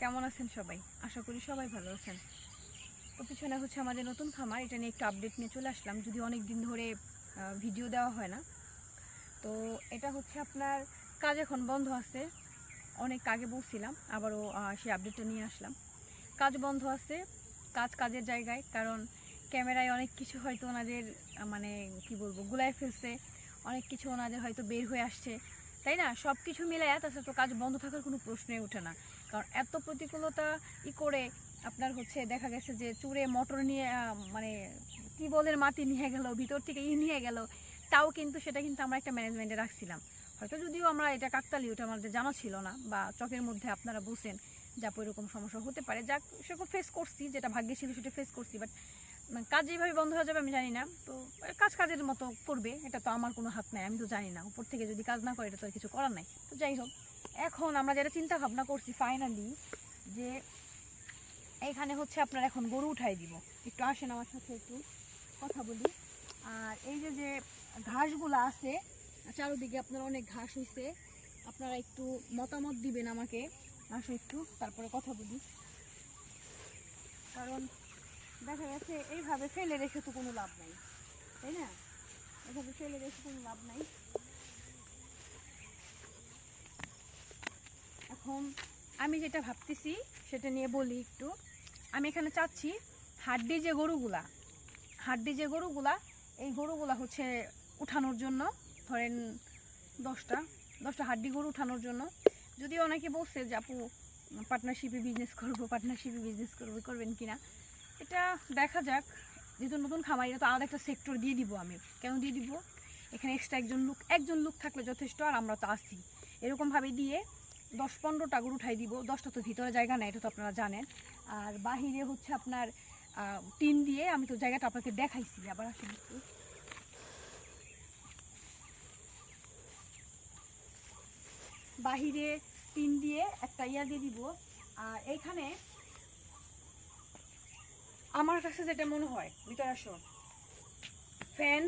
কেমন আছেন সবাই? আশা করি সবাই ভালো আছেন। তো পিছনে হচ্ছে আমাদের নতুন খামার, এটা নিয়ে একটু আপডেট নিয়ে চলে আসলাম। যদি অনেক দিন ধরে ভিডিও দেওয়া হয় না। তো এটা হচ্ছে আপনার, কাজ এখন বন্ধ আছে। অনেক আগে বলছিলাম, আবারও সেই আপডেটটা নিয়ে আসলাম। কাজ বন্ধ আছে, কাজ কাজের জায়গায়, কারণ ক্যামেরায় অনেক কিছু হয়তো ওনাদের মানে কি বলব, গুলায় ফেলছে। অনেক কিছু ওনাদের হয়তো বের হয়ে আসছে। তাই না? সব কিছু মিলায় তাছাড়া তো কাজ বন্ধ থাকার কোনো প্রশ্নই ওঠে না। কারণ এত প্রতিকূলতা ই করে আপনার হচ্ছে দেখা গেছে যে চুরে মোটর নিয়ে মানে টিবলের মাটি নিয়ে গেল, ভিতর থেকে ই নিয়ে গেল, তাও কিন্তু সেটা কিন্তু আমরা একটা ম্যানেজমেন্টে রাখছিলাম। হয়তো যদিও আমরা এটা কাকতালি ওটা আমাদের জানা ছিল না বা চকের মধ্যে আপনারা বুঝছেন যা এরকম সমস্যা হতে পারে। যাক, সেরকম ফেস করছি, যেটা ভাগ্যে ছিল সেটা ফেস করছি বাট কাজ যেভাবে বন্ধ হয়ে যাবে আমি জানি না। তো কাজ কাজের মতো করবে, এটা তো আমার কোনো হাত নাই, আমি তো জানি না। উপর থেকে যদি কাজ না করে, এটা তো কিছু করার নাই। তো যাই হোক, এখন আমরা যেটা চিন্তা ভাবনা করছি ফাইনালি যে এখানে হচ্ছে আপনার এখন গরু উঠাই দিব। একটু আসেন আমার সাথে একটু কথা বলি। আর এই যে যে ঘাসগুলো আছে, চারোদিকে আপনার অনেক ঘাস হয়েছে আপনারা একটু মতামত দিবেন আমাকে। আসো একটু, তারপরে কথা বলি। কারণ দেখা যাচ্ছে এইভাবে ফেলে রেখে তো কোনো লাভ নাই, তাই না? এভাবে ফেলে রেখে কোনো লাভ নাই। এখন আমি যেটা ভাবতেছি, সেটা নিয়ে বলি একটু। আমি এখানে চাচ্ছি হাড্ডি যে গরুগুলা, হাড্ডি যে গরুগুলা, এই গরুগুলা হচ্ছে উঠানোর জন্য, ধরেন দশটা দশটা হাড্ডি গরু উঠানোর জন্য। যদি অনেকে বলছে যে, আপু পার্টনারশিপে বিজনেস করব পার্টনারশিপে বিজনেস করব, করবেন কিনা? এটা দেখা যাক, যেহেতু নতুন খামার, এটা তো আলাদা একটা সেক্টর দিয়ে দিব আমি। কেন দিয়ে দিব? এখানে এক্সট্রা একজন লোক একজন লোক থাকলে যথেষ্ট আর আমরা তো আসি এরকমভাবে দিয়ে দশ পনেরোটা গরু উঠাই দিব। দশটা তো ভিতরে জায়গা নেই, এটা তো আপনারা জানেন। আর বাহিরে হচ্ছে আপনার টিন দিয়ে আমি তো জায়গাটা আপনাকে দেখাইছি। আবার একটু। বাহিরে টিন দিয়ে একটা ইয়া দিয়ে দিব। আর এইখানে আমার কাছে যেটা মনে হয়, ভিতরে আসো। ফ্যান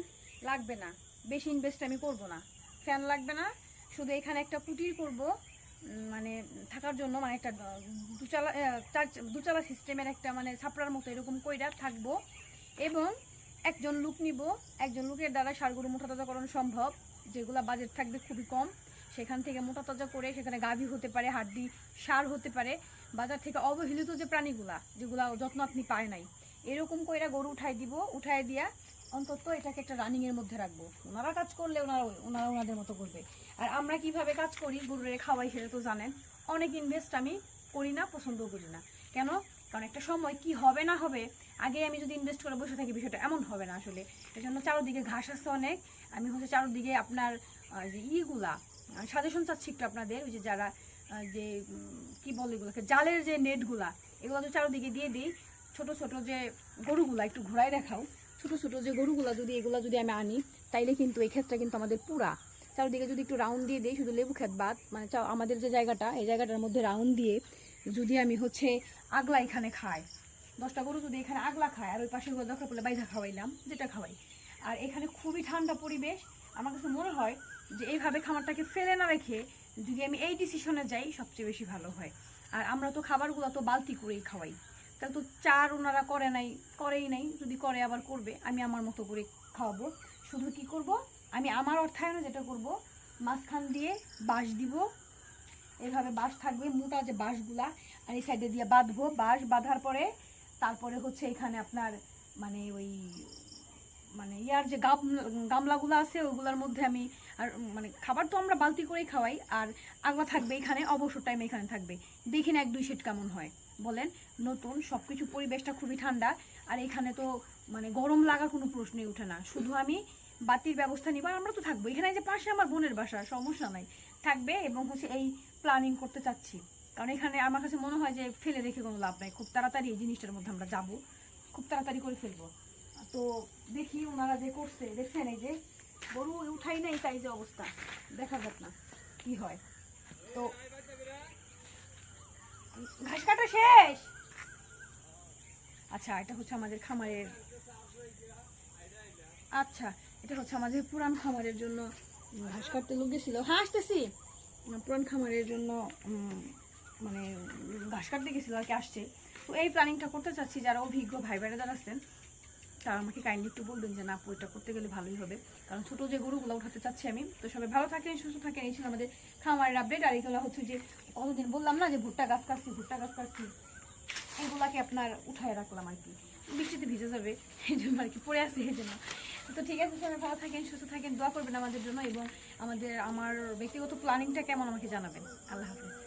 লাগবে না, বেশি ইনভেস্ট আমি করব না। ফ্যান লাগবে না, শুধু এখানে একটা কুটির করব মানে থাকার জন্য মানে একটা দুচালা দুচালা সিস্টেমের একটা মানে ছাপড়ার মতো এরকম কইরা থাকব। এবং একজন লোক নিব, একজন লোকের দ্বারা সারগুলো মোটা সম্ভব, যেগুলো বাজেট থাকবে খুবই কম। সেখান থেকে মোটা তাজা করে সেখানে গাভী হতে পারে, হাড্ডি, সার হতে পারে। বাজার থেকে অবহেলিত যে প্রাণীগুলা, যেগুলা যত্ন আপনি পায় নাই, এরকম কইরা গরু উঠাই দিব, উঠাই দিয়া অন্তত এটাকে একটা রানিং এর মধ্যে রাখব। ওনারা কাজ করলে ওনারা ওনারা ওনাদের মতো করবে। আর আমরা কীভাবে কাজ করি, গরুরে খাওয়াই সেটা তো জানেন। অনেক ইনভেস্ট আমি করি না, পছন্দও করি না। কেন? কারণ একটা সময় কি হবে না হবে, আগে আমি যদি ইনভেস্ট করে বসে থাকি, বিষয়টা এমন হবে না আসলে। এই জন্য চারোদিকে ঘাস আছে অনেক। আমি হচ্ছে চারোদিকে আপনার যে ইগুলা সাজেশন চাচ্ছি একটু আপনাদের, ওই যে যারা যে কি বলে এগুলোকে, জালের যে নেটগুলা, এগুলো তো চারোদিকে দিয়ে দিই। ছোট ছোট যে গরুগুলা, একটু ঘোরায় দেখাও। ছোট ছোট যে গরুগুলা যদি, এগুলা যদি আমি আনি, তাইলে কিন্তু এই ক্ষেত্রে কিন্তু আমাদের পুরা। চারদিকে যদি একটু রাউন্ড দিয়ে দিই, শুধু লেবু ক্ষেত বাদ মানে আমাদের যে জায়গাটা, এই জায়গাটার মধ্যে রাউন্ড দিয়ে যদি আমি হচ্ছে আগলা এখানে খাই, দশটা গরু যদি এখানে আগলা খায়, আর ওই পাশে গরু দরকার পড়লে বাইধা খাওয়াইলাম, যেটা খাওয়াই। আর এখানে খুবই ঠান্ডা পরিবেশ, আমার কাছে মনে হয় যে এইভাবে খামারটাকে ফেলে না রেখে যদি আমি এই ডিসিশনে যাই, সবচেয়ে বেশি ভালো হয়। আর আমরা তো খাবারগুলো তো বালতি করেই খাওয়াই। তাহলে তো চার ওনারা করে নাই, করেই নাই, যদি করে আবার করবে, আমি আমার মতো করে খাওয়াবো। শুধু কি করব? আমি আমার অর্থায়নে যেটা করব, মাঝখান দিয়ে বাঁশ দিব। এভাবে বাঁশ থাকবে, মোটা যে বাঁশগুলা, আর এই সাইডে দিয়ে বাঁধবো। বাঁশ বাঁধার পরে, তারপরে হচ্ছে এখানে আপনার মানে ওই মানে ইয়ার যে গাম গামলাগুলো আছে, ওগুলোর মধ্যে আমি আর মানে খাবার তো আমরা বালতি করেই খাওয়াই, আর আগলা থাকবে এখানে, অবসর টাইম এখানে থাকবে। দেখি না এক দুই সেট কেমন হয়। বলেন, নতুন সব কিছু পরিবেশটা খুবই ঠান্ডা, আর এখানে তো মানে গরম লাগার কোনো প্রশ্নই ওঠে না। শুধু আমি বাতির ব্যবস্থা নিব, আর আমরা তো থাকব। এখানে যে পাশে আমার বোনের বাসা, সমস্যা নাই। থাকবে এবং হচ্ছে এই প্ল্যানিং করতে চাচ্ছি। কারণ এখানে আমার কাছে মনে হয় যে ফেলে রেখে কোনো লাভ নাই। খুব তাড়াতাড়ি এই জিনিসটার মধ্যে আমরা যাব। খুব তাড়াতাড়ি করে ফেলব। তো দেখি ওনারা যে করছে, দেখছেন এই যে? গরু উঠাই নাই, তাই যে অবস্থা। দেখা যাক না কি হয়। তো ঘাস কাটা শেষ! আচ্ছা এটা হচ্ছে আমাদের খামারের আচ্ছা এটা হচ্ছে আমাদের পুরান খামারের জন্য ঘাস কাটতে লোক গেছিল। হ্যাঁ আসতেছি। পুরান খামারের জন্য মানে ঘাস কাটতে গেছিল আর কি, আসছে। তো এই প্ল্যানিংটা করতে চাচ্ছি যারা অভিজ্ঞ ভাই ভাইরা যারা আছেন তারা আমাকে কাইন্ডলি একটু বলবেন যে, না এটা করতে গেলে ভালোই হবে। কারণ ছোটো যে গরুগুলো উঠাতে চাচ্ছি আমি, তো সবাই ভালো থাকেন, সুস্থ থাকেন, এই ছিল আমাদের খামারের আপডেট আর এগুলো হচ্ছে যে, কতদিন বললাম না যে, ভুট্টা গাছ কাটছি, ভুট্টা গাছ কাটছি, এগুলাকে আপনার উঠায় রাখলাম আর কি বৃষ্টিতে ভিজে যাবে, এই জন্য আর কি পড়ে আছে, এই জন্য। তো ঠিক আছে, সবাই ভালো থাকেন, সুস্থ থাকেন, দোয়া করবেন আমাদের জন্য এবং আমাদের, আমার ব্যক্তিগত প্ল্যানিংটা কেমন আমাকে জানাবেন। আল্লাহ হাফিজ।